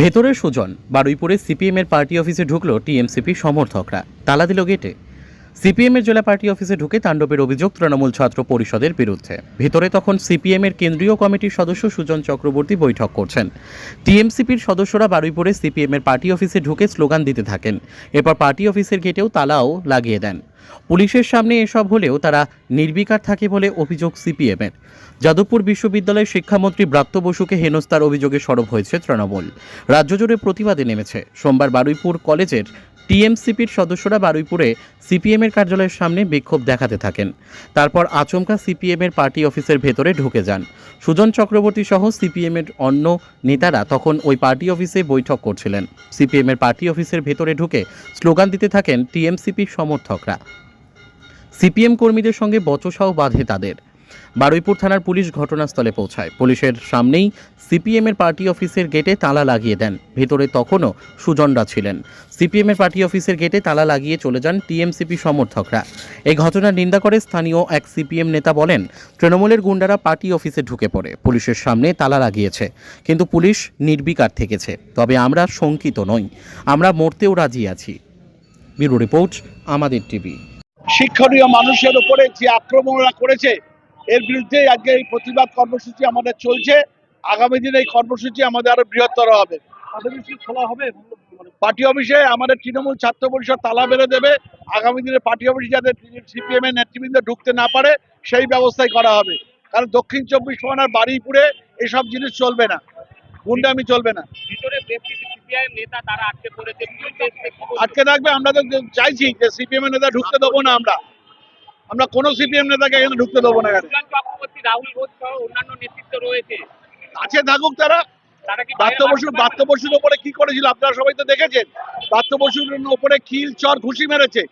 ভেতরে সুজন, বারুইপুরে সিপিএমের পার্টি অফিসে ঢুকলো টিএমসিপি সমর্থকরা। তালা দিল গেটে। সিপিএমের জেলা পার্টি অফিসে ঢুকে তাণ্ডবের অভিযোগ তৃণমূল ছাত্র পরিষদের বিরুদ্ধে। ভেতরে তখন সিপিএমের কেন্দ্রীয় কমিটির সদস্য সুজন চক্রবর্তী বৈঠক করছেন। টিএমসিপির সদস্যরা বারুইপুরে সিপিএমের পার্টি অফিসে ঢুকে স্লোগান দিতে থাকেন। এরপর পার্টি অফিসের গেটেও তালাও লাগিয়ে দেন। পুলিশের সামনে এসব হলেও তারা নির্বিকার থাকে বলে অভিযোগ সিপিএমের। যাদবপুর বিশ্ববিদ্যালয়ের শিক্ষামন্ত্রী ব্রাত্য বসুকে হেনস্থার অভিযোগে সরব হয়েছে তৃণমূল। রাজ্য জুড়ে প্রতিবাদে নেমেছে। সোমবার বারুইপুর কলেজের টিএমসিপির সদস্যরা বারুইপুরে সিপিএমের কার্যালয়ের সামনে বিক্ষোভ দেখাতে থাকেন। তারপর আচমকা সিপিএমের পার্টি অফিসের ভেতরে ঢুকে যান। সুজন চক্রবর্তী সহ সিপিএমের অন্য নেতারা তখন ওই পার্টি অফিসে বৈঠক করছিলেন। সিপিএমের পার্টি অফিসের ভেতরে ঢুকে স্লোগান দিতে থাকেন টিএমসিপির সমর্থকরা। সিপিএম কর্মীদের সঙ্গে বচসাও বাঁধে তাদের। বারুইপুর থানার পুলিশ ঘটনাস্থলে পৌঁছায়। পুলিশের সামনেই সিপিএমের পার্টি অফিসের গেটে তালা লাগিয়ে দেন। ভেতরে তখনও সুজনরা ছিলেন। সিপিএমের পার্টি অফিসের গেটে তালা লাগিয়ে চলে যান টিএমসিপি সমর্থকরা। এই ঘটনার নিন্দা করে স্থানীয় এক সিপিএম নেতা বলেন, তৃণমূলের গুন্ডারা পার্টি অফিসে ঢুকে পড়ে। পুলিশের সামনে তালা লাগিয়েছে। কিন্তু পুলিশ নির্বিকার থেকেছে। তবে আমরা শঙ্কিত নই। আমরা মরতেও রাজি আছি। ব্যুরো রিপোর্ট, আমাদের টিভি। শিক্ষণীয় মানুষের উপরে যে আক্রমণরা করেছে এর বিরুদ্ধে আজকে এই প্রতিবাদ কর্মসূচি আমাদের চলছে। আগামী দিনে এই কর্মসূচি আমাদের আরও বৃহত্তর হবে। খোলা হবে? পার্টি অফিসে আমাদের তৃণমূল ছাত্র পরিষদ তালা বেঁধে দেবে। আগামী দিনে পার্টি অফিসে যাতে সিপিএম এর নেতৃবৃন্দ ঢুকতে না পারে সেই ব্যবস্থাই করা হবে। কারণ দক্ষিণ চব্বিশ পরগনার বারুইপুরে এসব জিনিস চলবে না। গুন্ডামি চলবে না। কিছু আটকে থাকবে আমরা তো চাইছি যে সিপিএম এর নেতা ঢুকতে দেবো না আমরা। আমরা কোনো সিপিএম নেতাকে এখানে ঢুকতে দেবো না এখানে। রাহুল অন্যান্য আছে থাকুক তারা। বাত্য বসু বাত্য বসুর ওপরে কি করেছিল আপনারা সবাই তো দেখেছেন। বাত্য বসুর ওপরে কিল চর ঘুষি মেরেছে।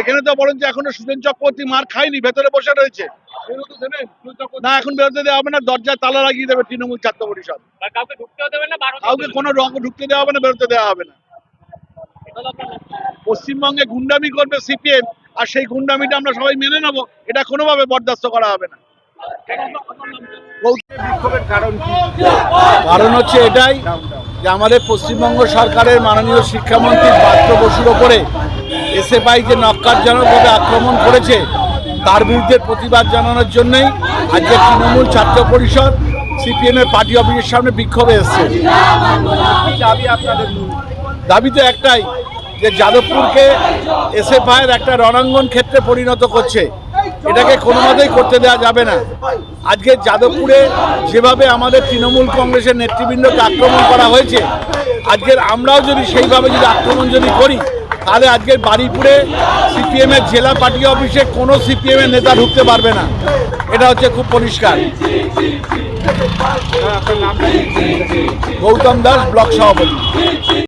এখানে তো বলেন যে এখনও সুজন চক্রবর্তী মার খায়নি ভেতরে বসে রয়েছে। না এখন বেরোতে দেওয়া হবে না দরজায় তালা লাগিয়ে দেবে তৃণমূল ছাত্র পরিষদ। কাউকে কোনো রঙ ঢুকতে দেওয়া হবে না বেরোতে দেওয়া হবে না। পশ্চিমবঙ্গে গুন্ডামি করবে সিপিএম আর সেই গুন্ডামিটা আমরা সবাই মেনে নেব এটা কোনোভাবে বরদাস্ত করা হবে না। কারণ হচ্ছে এটাই যে আমাদের পশ্চিমবঙ্গ সরকারের মাননীয় শিক্ষামন্ত্রী পাত্র বসুর ওপরে এসএফআই যে নক্কারজনকভাবে আক্রমণ করেছে। তার বিরুদ্ধে প্রতিবাদ জানানোর জন্যই আজকে তৃণমূল ছাত্র পরিষদ সিপিএম এর পার্টি অফিসের সামনে বিক্ষোভে এসছে। দাবি তো একটাই, যে যাদবপুরকে এসএফআইয়ের একটা রণাঙ্গন ক্ষেত্রে পরিণত করছে। এটাকে কোনোভাবেই করতে দেওয়া যাবে না। আজকে যাদবপুরে যেভাবে আমাদের তৃণমূল কংগ্রেসের নেতৃবৃন্দকে আক্রমণ করা হয়েছে, আজকের আমরাও যদি সেইভাবে যদি আক্রমণ যদি করি তাহলে আজকের বাড়িপুরে সিপিএমের জেলা পার্টি অফিসে কোনো সিপিএমের নেতা ঢুকতে পারবে না। এটা হচ্ছে খুব পরিষ্কার। গৌতম দাস ব্লক সভাপতি।